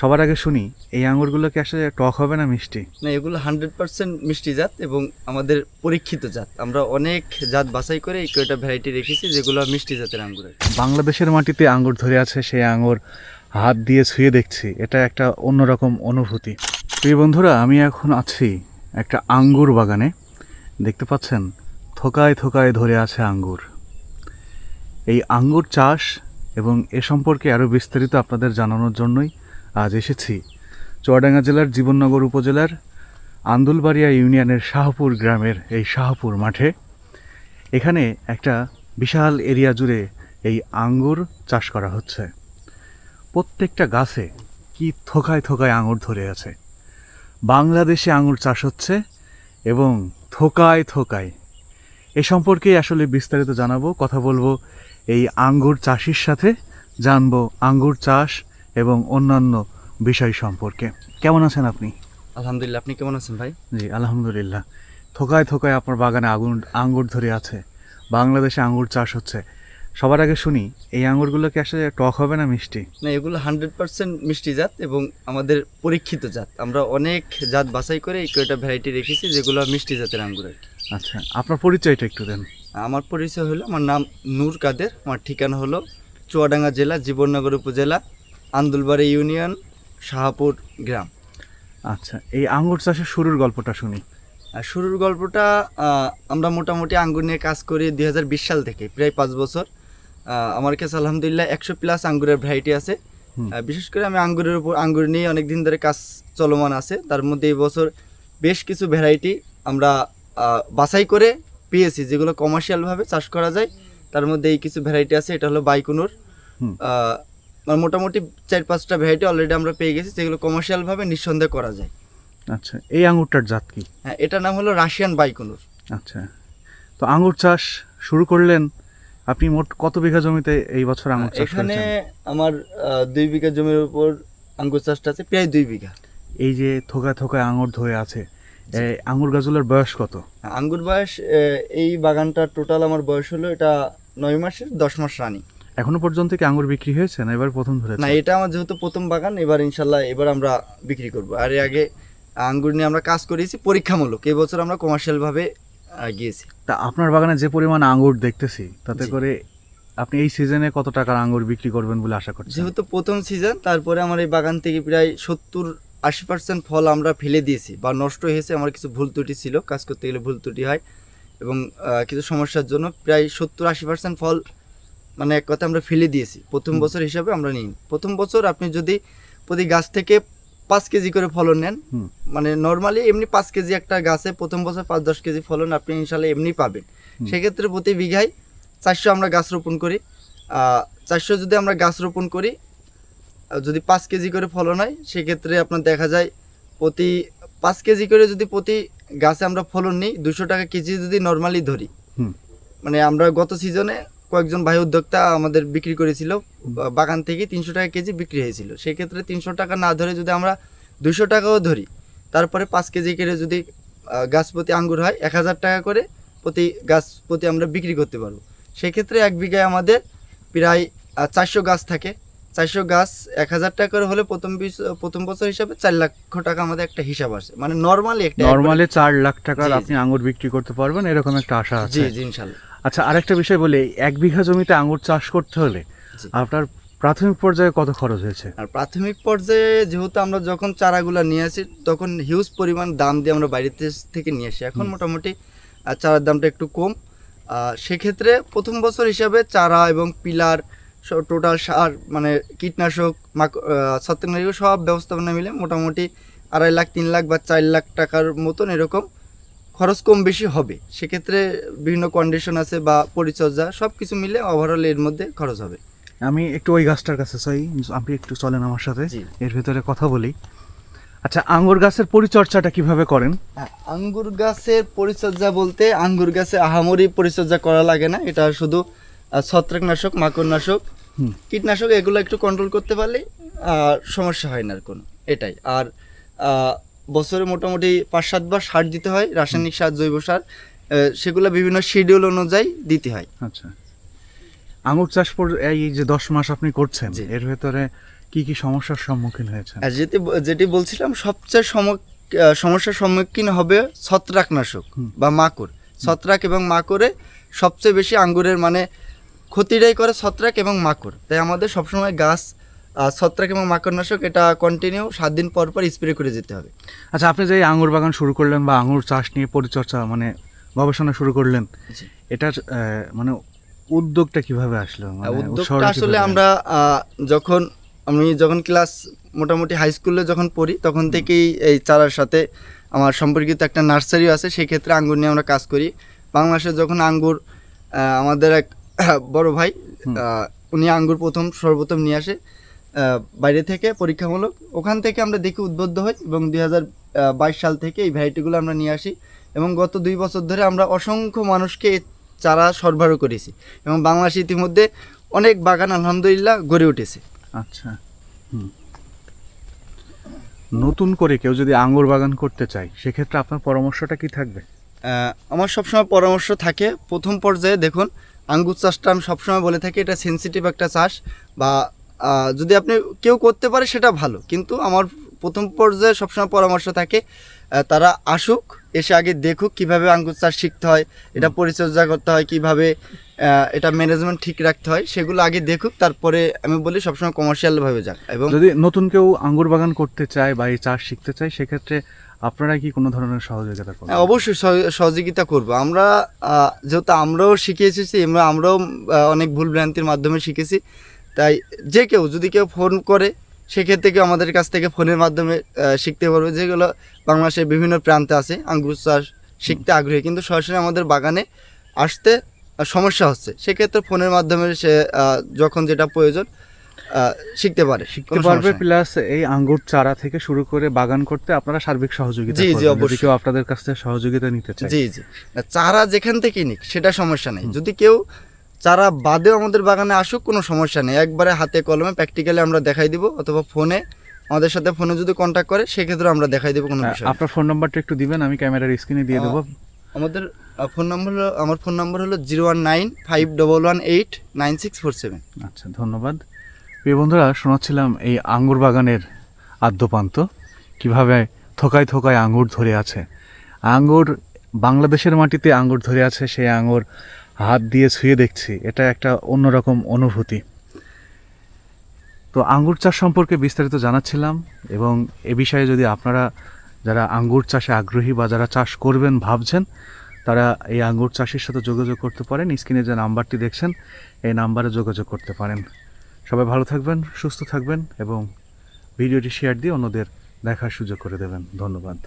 সবার আগে শুনি এই আঙুরগুলো কি আসলে টক হবে না মিষ্টি? না এগুলো হান্ড্রেড পার্সেন্ট মিষ্টি জাত এবং আমাদের পরীক্ষিত জাত। আমরা অনেক জাত বাছাই করে এই কয়টা ভ্যারাইটি রেখেছি যেগুলো মিষ্টি জাতের আঙ্গুরের বাংলাদেশের মাটিতে আঙুর ধরে আছে সেই আঙ্গুর হাত দিয়ে ছুঁয়ে দেখছি। এটা একটা অন্যরকম অনুভূতি। প্রিয় বন্ধুরা আমি এখন আছি একটা আঙ্গুর বাগানে। দেখতে পাচ্ছেন থোকায় থোকায় ধরে আছে আঙ্গুর। এই আঙ্গুর চাষ এবং এ সম্পর্কে আরও বিস্তারিত আপনাদের জানানোর জন্যই আজ এসেছি। চুয়াডাঙ্গা জেলার জীবননগর উপজেলার আন্দুলবাড়িয়া ইউনিয়নের শাহপুর গ্রামের এই শাহপুর মাঠে। এখানে একটা বিশাল এরিয়া জুড়ে এই আঙ্গুর চাষ করা হচ্ছে। প্রত্যেকটা গাছে কি থোকায় থোকায় আঙুর ধরে আছে। বাংলাদেশে আঙুর চাষ হচ্ছে এবং থোকায় থোকায়। এ সম্পর্কেই আসলে বিস্তারিত জানাব, কথা বলব এই আঙ্গুর চাষির সাথে, জানব আঙ্গুর চাষ এবং অন্যান্য বিষয় সম্পর্কে। কেমন আছেন আপনি? আলহামদুলিল্লাহ আপনি কেমন আছেন ভাই? জি আলহামদুলিল্লাহ। থোকায় থোকায় আপনার বাগানে আগুন আঙ্গুর ধরে আছে। বাংলাদেশে আঙ্গুর চাষ হচ্ছে। সবার আগে শুনি এই আঙ্গুরগুলো কি আসলে টক হবে না মিষ্টি? না এগুলো হান্ড্রেড পার্সেন্ট মিষ্টি জাত এবং আমাদের পরীক্ষিত জাত। আমরা অনেক জাত বাছাই করে এই কয়টা ভ্যারাইটি রেখেছি যেগুলো মিষ্টি জাতের আঙ্গুরের আচ্ছা আপনার পরিচয়টা একটু দেন। আমার পরিচয় হলো আমার নাম নূর কাদের আমার ঠিকানা হলো চুয়াডাঙ্গা জেলা জীবননগর উপজেলা আন্দুলবাড়ি ইউনিয়ন শাহপুর গ্রাম। আচ্ছা এই আঙ্গুর চাষের শুরুর গল্পটা শুনি। আর শুরুর গল্পটা আমরা মোটামুটি আঙ্গুর নিয়ে কাজ করি দুই হাজার বিশ সাল থেকে প্রায় পাঁচ বছর। আমার কাছে আলহামদুলিল্লাহ একশো প্লাস আঙ্গুরের ভ্যারাইটি আছে। বিশেষ করে আমি আঙ্গুরের উপর আঙ্গুর নিয়ে অনেক দিন ধরে কাজ চলমান আছে। তার মধ্যে এই বছর বেশ কিছু ভ্যারাইটি আমরা বাছাই করে পেয়েছি যেগুলো কমার্শিয়ালভাবে চাষ করা যায়। তার মধ্যে এই কিছু ভ্যারাইটি আছে এটা হলো বাইকুনুর। মোটামুটি চার পাঁচটা ভ্যারাইটি অলরেডি আমরা পেয়ে গেছি যেগুলো কমার্শিয়ালভাবে নিঃসন্দেহে করা যায়। আচ্ছা এই আঙুরটার জাত কি? হ্যাঁ এটার নাম হলো রাশিয়ান বাইকুনুর। আচ্ছা তো আঙুর চাষ শুরু করলেন আপনি মোট কত বিঘা জমিতে এই বছর আঙুর চাষ এখানে আমার দুই বিঘা জমির উপর আঙ্গুর চাষটা আছে প্রায় দুই বিঘা। এই যে থোকায় থোকায় আঙুর ধরে আছে এই আঙ্গুর গাছগুলোর বয়স কত? আঙ্গুর বয়স এই বাগানটা টোটাল আমার বয়স হলো এটা নয় মাসের দশ মাস রানি এখনও পর্যন্ত কি আঙ্গুর বিক্রি হয়েছে না এবার প্রথম না এটা আমার যেহেতু প্রথম বাগান এবার ইনশাল্লাহ এবার আমরা বিক্রি করব। আর এর আগে আঙ্গুর নিয়ে আমরা কাজ করেছি পরীক্ষামূলক এই বছর আমরা কমার্শিয়াল ভাবে গিয়েছি। তা আপনার বাগানে যে পরিমাণ আঙ্গুর দেখতেছি তাতে করে আপনি এই সিজনে কত টাকার আঙ্গুর বিক্রি করবেন বলে আশা করছেন? যেহেতু প্রথম সিজন তারপরে আমার এই বাগান থেকে প্রায় সত্তর আশি পার্সেন্ট ফল আমরা ফেলে দিয়েছি বা নষ্ট হয়েছে আমার কিছু ভুল ত্রুটি ছিল কাজ করতে গেলে ভুল ত্রুটি হয় এবং কিছু সমস্যার জন্য প্রায় সত্তর আশি পার্সেন্ট ফল মানে এক কথা আমরা ফেলে দিয়েছি। প্রথম বছর হিসাবে আমরা নিই প্রথম বছর আপনি যদি প্রতি গাছ থেকে পাঁচ কেজি করে ফলন নেন মানে নর্মালি এমনি পাঁচ কেজি একটা গাছে প্রথম বছর পাঁচ দশ কেজি ফলন আপনি ইনশাল্লাহ এমনি পাবেন। সেক্ষেত্রে প্রতি বিঘায় চারশো আমরা গাছ রোপণ করি। চারশো যদি আমরা গাছ রোপণ করি আর যদি পাঁচ কেজি করে ফলন হয় সেক্ষেত্রে আপনার দেখা যায় প্রতি পাঁচ কেজি করে যদি প্রতি গাছে আমরা ফলন নিই দুশো টাকা কেজি যদি নর্মালি ধরি। মানে আমরা গত সিজনে কয়েকজন ভাই উদ্যোক্তা আমাদের বিক্রি করেছিল। বাগান থেকে তিনশো টাকা কেজি বিক্রি হয়েছিল। সেক্ষেত্রে তিনশো টাকা না ধরে যদি আমরা দুশো টাকাও ধরি, তারপরে পাঁচ কেজি করে যদি গাছ প্রতি আঙ্গুর হয় এক হাজার টাকা করে প্রতি গাছ প্রতি আমরা বিক্রি করতে পারব। সেক্ষেত্রে এক বিঘায় আমাদের প্রায় চারশো গাছ থাকে। চারশো গাছ এক হাজার টাকা করে হলে প্রথম প্রথম বছর হিসাবে চার লক্ষ টাকা আমাদের একটা হিসাব আসে। মানে নর্মালি একটা নর্মালি চার লাখ টাকার জি, জি। আপনি আঙুর বিক্রি করতে পারবেন এরকম একটা আশা আছে। জি ইনশাল্লাহ। আচ্ছা আরেকটা বিষয় বলি এক বিঘা জমিতে আঙ্গুর চাষ করতে হলে আপনার প্রাথমিক পর্যায়ে কত খরচ হয়েছে? আর প্রাথমিক পর্যায়ে যেহেতু আমরা যখন চারাগুলো নিয়ে আসি তখন হিউজ পরিমাণ দাম দিয়ে আমরা বাইরে থেকে- থেকে নিয়ে আসি। এখন মোটামুটি চারার দামটা একটু কম। সেক্ষেত্রে প্রথম বছর হিসাবে চারা এবং পিলার টোটাল সার মানে কীটনাশক মাক- আহ, সব ব্যবস্থাপনা মিলে মোটামুটি আড়াই লাখ তিন লাখ বা চার লাখ টাকার মতন এরকম খরচ কম বেশি হবে। সেক্ষেত্রে বিভিন্ন কন্ডিশন আছে বা পরিচর্যা সব কিছু মিলে ওভারঅল এর মধ্যে খরচ হবে। আমি একটু ওই গাছটার কাছে চাই আপনি একটু চলেন আমার সাথে। এর ভিতরে কথা বলি। আচ্ছা আঙ্গুর গাছের পরিচর্যাটা কীভাবে করেন? হ্যাঁ, আঙ্গুর গাছের পরিচর্যা বলতে আঙ্গুর গাছে আহামরি পরিচর্যা করা লাগে না। এটা শুধু ছত্রাকনাশক মাকড়নাশক। কীটনাশক এগুলো একটু কন্ট্রোল করতে পারলেই আহ, সমস্যা হয় না আর কোনো। এটাই। আর বছরে মোটামুটি পাঁচ সাতবার সার দিতে হয় রাসায়নিক সার জৈব সার সেগুলো বিভিন্ন শিডিউল অনুযায়ী দিতে হয়। আচ্ছা। আঙুর চাষ পর এই যে দশ মাস আপনি করছেন। এর ভেতরে কি কি সমস্যার সম্মুখীন হয়েছে আর যেটি যেটি বলছিলাম সবচেয়ে সম- সমস্যার সম্মুখীন হবে ছত্রাকনাশক বা মাকড়। ছত্রাক এবং মাকড়ে সবচেয়ে বেশি আঙ্গুরের মানে ক্ষতিটাই করে ছত্রাক এবং মাকড়। তাই আমাদের সবসময় গাছ ছত্রাক এবং মাকড়নাশক এটা কন্টিনিউ সাত দিন পর পর স্প্রে করে যেতে হবে। আচ্ছা আপনি যে এই আঙ্গুর বাগান শুরু করলেন বা আঙ্গুর চাষ নিয়ে পরিচর্যা মানে গবেষণা শুরু করলেন। এটার মানে উদ্যোগটা কীভাবে আসলো? মানে উদ্যোগটা আসলে আমরা যখন আমি যখন ক্লাস মোটামুটি হাই স্কুলে যখন পড়ি তখন থেকেই এই চারার সাথে আমার সম্পর্কিত একটা নার্সারিও আছে সেক্ষেত্রে আঙ্গুর নিয়ে আমরা কাজ করি। বাংলাদেশে যখন আঙ্গুর আহ, আমাদের এক বড় ভাই উনি আঙ্গুর প্রথম সর্বপ্রথম নিয়ে আসে। বাইরে থেকে পরীক্ষামূলক। ওখান থেকে আমরা দেখি উদ্বুদ্ধ হই এবং দুই হাজার বাইশ সাল থেকে এই ভ্যারাইটিগুলো আমরা নিয়ে আসি এবং গত দুই বছর ধরে আমরা অসংখ্য মানুষকে চারা সরবরাহ করেছি এবং বাংলাদেশে ইতিমধ্যে অনেক বাগান আলহামদুলিল্লাহ গড়ে উঠেছে। আচ্ছা নতুন করে কেউ যদি আঙ্গুর বাগান করতে চায় সেক্ষেত্রে আপনার পরামর্শটা কি থাকবে? আমার সবসময় পরামর্শ থাকে। প্রথম পর্যায়ে দেখুন আঙ্গুর চাষটা আমি সবসময় বলে থাকি এটা সেনসিটিভ একটা চাষ বা যদি আপনি কেউ করতে পারে সেটা ভালো। কিন্তু আমার প্রথম পর্যায়ে সবসময় পরামর্শ থাকে তারা আসুক এসে আগে দেখুক কীভাবে আঙ্গুর চাষ শিখতে হয় এটা পরিচর্যা করতে হয় কীভাবে এটা ম্যানেজমেন্ট ঠিক রাখতে হয় সেগুলো আগে দেখুক তারপরে আমি বলি সবসময় কমার্শিয়ালভাবে যাক। এবং যদি নতুন কেউ আঙ্গুর বাগান করতে চায় বা এই চাষ শিখতে চায় সেক্ষেত্রে আপনারা কি কোনো ধরনের সহযোগিতা করবেন? হ্যাঁ, অবশ্যই সহ- সহযোগিতা করব। আমরা যেহেতু আমরাও শিখে এসেছি আমরাও অনেক ভুল ভ্রান্তির মাধ্যমে শিখেছি। তাই যে কেউ যদি কেউ ফোন করে সেক্ষেত্রে কেউ আমাদের কাছ থেকে ফোনের মাধ্যমে শিখতে পারবে। যেগুলো বাংলাদেশের বিভিন্ন প্রান্তে আছে আঙ্গুর চাষ শিখতে আগ্রহী। কিন্তু সরাসরি আমাদের বাগানে আসতে সমস্যা হচ্ছে। সেক্ষেত্রে ফোনের মাধ্যমে সে যখন যেটা প্রয়োজন শিখতে পারে। শিখতে পারবে প্লাস এই আঙ্গুর চারা থেকে শুরু করে বাগান করতে আপনারা সার্বিক সহযোগিতা জি, জি, অবশ্যই। কেউ আপনাদের কাছ থেকে সহযোগিতা নিতে চায়। জি জি। চারা যেখান থেকে নিক সেটা সমস্যা নেই। যদি কেউ চারা বাদেও আমাদের বাগানে আসুক কোনো সমস্যা নেই। একবারে হাতে কলমে প্র্যাকটিক্যালি আমরা দেখাই দিব অথবা ফোনে আমাদের সাথে ফোনে যদি কন্ট্যাক্ট করে সেক্ষেত্রে আমরা দেখাই দেবো কোনো বিষয় আপনার ফোন নাম্বারটা একটু দিবেন আমি ক্যামেরার স্ক্রিনে দিয়ে দেবো। আমাদের ফোন নম্বর হলো আমার ফোন নম্বর হলো zero one nine five double one eight nine six four seven আচ্ছা ধন্যবাদ। প্রিয় বন্ধুরা, শোনাচ্ছিলাম এই আঙ্গুর বাগানের আদ্যপান্ত, কীভাবে থোকায় থোকায় আঙ্গুর ধরে আছে। আঙ্গুর বাংলাদেশের মাটিতে আঙ্গুর ধরে আছে, সেই আঙ্গুর হাত দিয়ে ছুঁয়ে দেখছি। এটা একটা অন্যরকম অনুভূতি। তো আঙ্গুর চাষ সম্পর্কে বিস্তারিত জানাচ্ছিলাম এবং এ বিষয়ে যদি আপনারা যারা আঙ্গুর চাষে আগ্রহী বা যারা চাষ করবেন ভাবছেন, তারা এই আঙ্গুর চাষের সাথে যোগাযোগ করতে পারেন। স্ক্রিনে যে নাম্বারটি দেখছেন, এই নাম্বারে যোগাযোগ করতে পারেন। সবাই ভালো থাকবেন, সুস্থ থাকবেন এবং ভিডিওটি শেয়ার দিয়ে অন্যদের দেখার সুযোগ করে দেবেন। ধন্যবাদ।